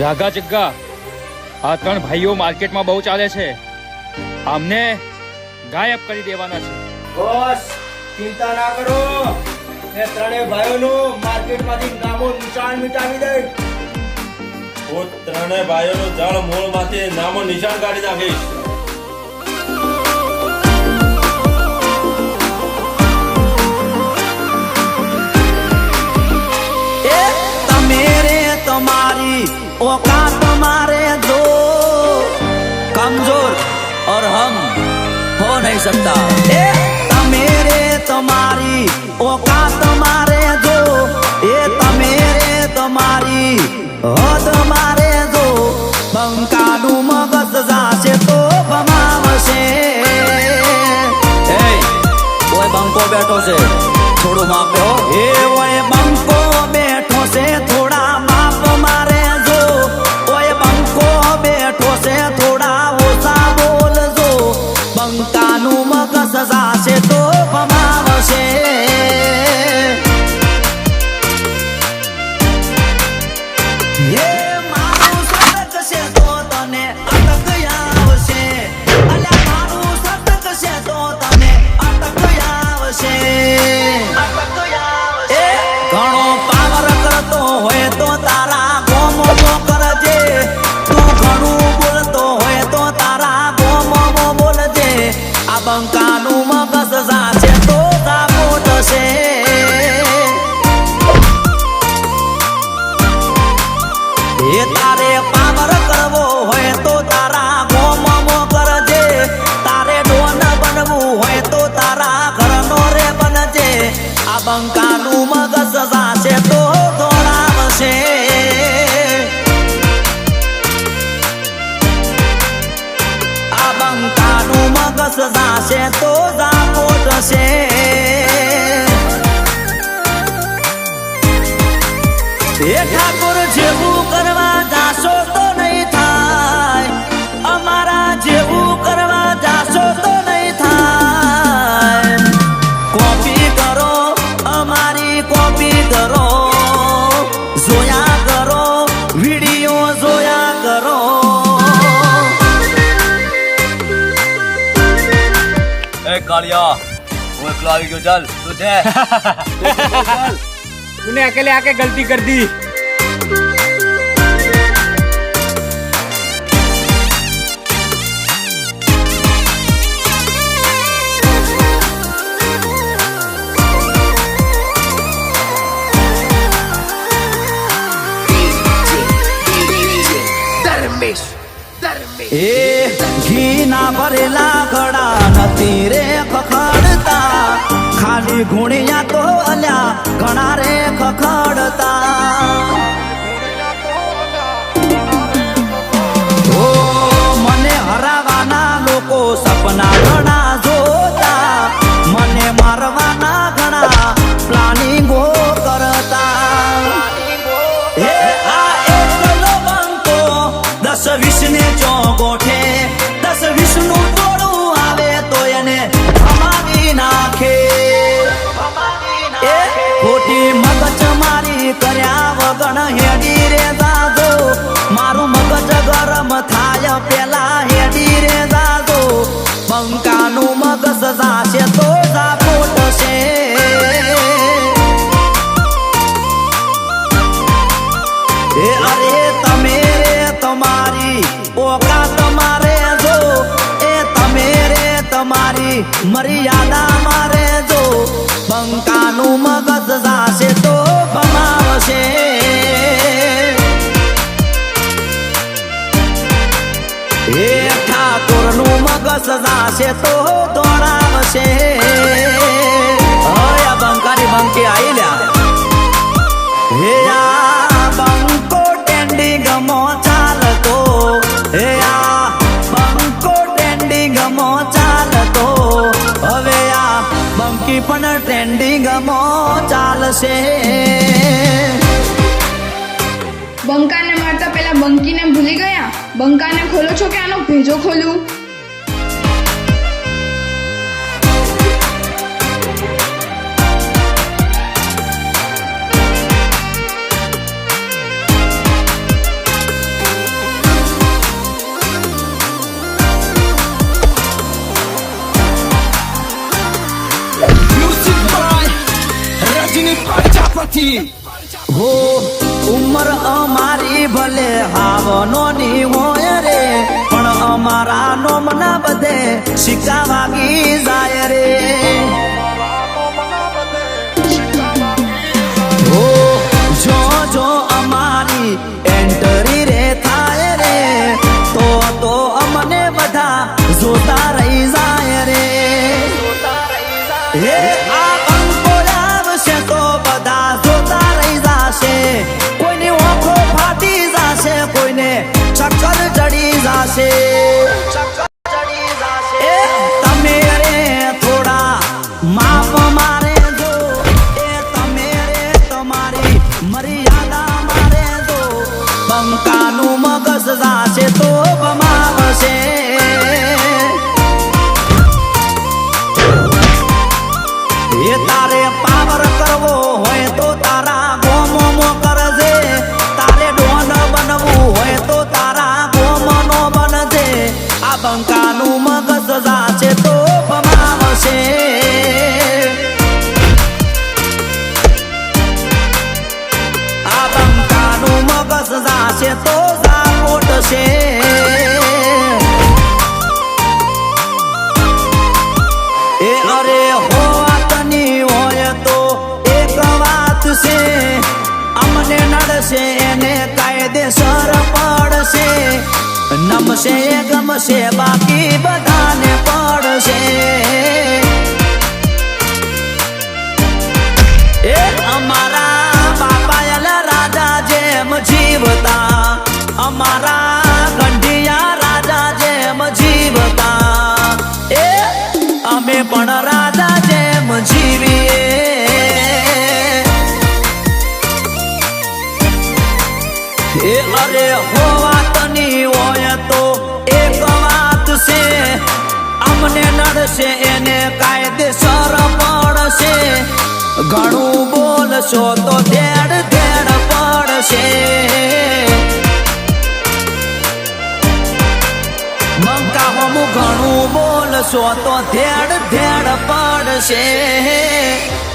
રાગા જગ્ગા આ ત્રણ ભાઈઓ માર્કેટમાં બહુ ચાલે છે. આમને ગાયબ કરી દેવાના છે. બોસ ચિંતા ના કરો. એ ત્રણેય ભાઈઓનું માર્કેટમાંથી નામો નિશાન મિટાવી દે. હું ત્રણેય ભાઈઓનું જળ મૂળમાંથી નામો નિશાન કાઢી નાખીશ. શકતા એ, તમે રે તમારી ઓકા તમારે જો. એ, તમે રે તમારી હો તમારે જો. બંકાનું મગજ જાશે તો ભમાવશે. એ કોઈ બંકો બેઠો છે. કરતો હોય એ ઠાકોર જેવું કરવા જાશો તો નહીં થાય. અમારા જેવું કરવા જાશો તો નહીં થાય. કોપી કરો અમારી કોપી કરો. જોયા કરો વીડિયો જોયા કરો. એ કાળિયા હું એકલો આવી ગયો ચાલ તું છે? तूने अकेले आके गलती कर दी એ ઘીના ભરેલા ઘડા નથી રે ખખડતા ખાલી ગુણિયા તો અલ્યા ઘણા રે ખખડતા. ખોટી મગજ મારી કર્યા વગણ હેડી રે દાદો મારું મગજ ગરમ થાય પેલા હેડી રે દાદો બંકાનું મગજ જાશે તો અરે તમે તમારી ઓકા તમારે જો. એ તમે રે તમારી મર્યાદા મારે જો બંકાનું મગજ જાશે તો દોડાવશે. અય બંકારી બંકી આવી લ્યા. હે આ બંકો ટેન્ડી ગમો ચાલતો. હે આ બંકો ટેન્ડી ગમો ચાલતો. હવે આ બંકી પણ ટેન્ડી ગમો ચાલશે. બંકાને મારતા પેલા બંકીને ભૂલી ગયા? બંકાને ખોલો છો કે આનો ભેજો ખોલું? નથી હો, ઉંમર અમારી ભલે હાવનો ની હોય રે, પણ અમારા નોમના બધે સિક્કા વાગી જાય રે. હો, જો અમારી એન્ટરી રે થાય તો તો અમને બધા જોતા રહી જાય રે. જાશે. તમારી મર્યાદા મારે બંકાનું મગજ તો બમાવશે તારે પાવર જાશે તો જાગોટશે એ અરે હોવાતની હોય તો એક વાત છે. અમને નડશે, એને કાયદેસર પડશે. નમશે, ગમશે, બાકી બધાને પણ રાધા જેમ જીવીએ. અરે હો વાતની હોય તો એક વાત છે, અમને નડશે એને કાયદેસર પડશે. ઘણું બોલશો તો ધેડ ધેડ પડશે. મંકા હમું ઘણું કરશો તો ધેડ ધેડ પડશે.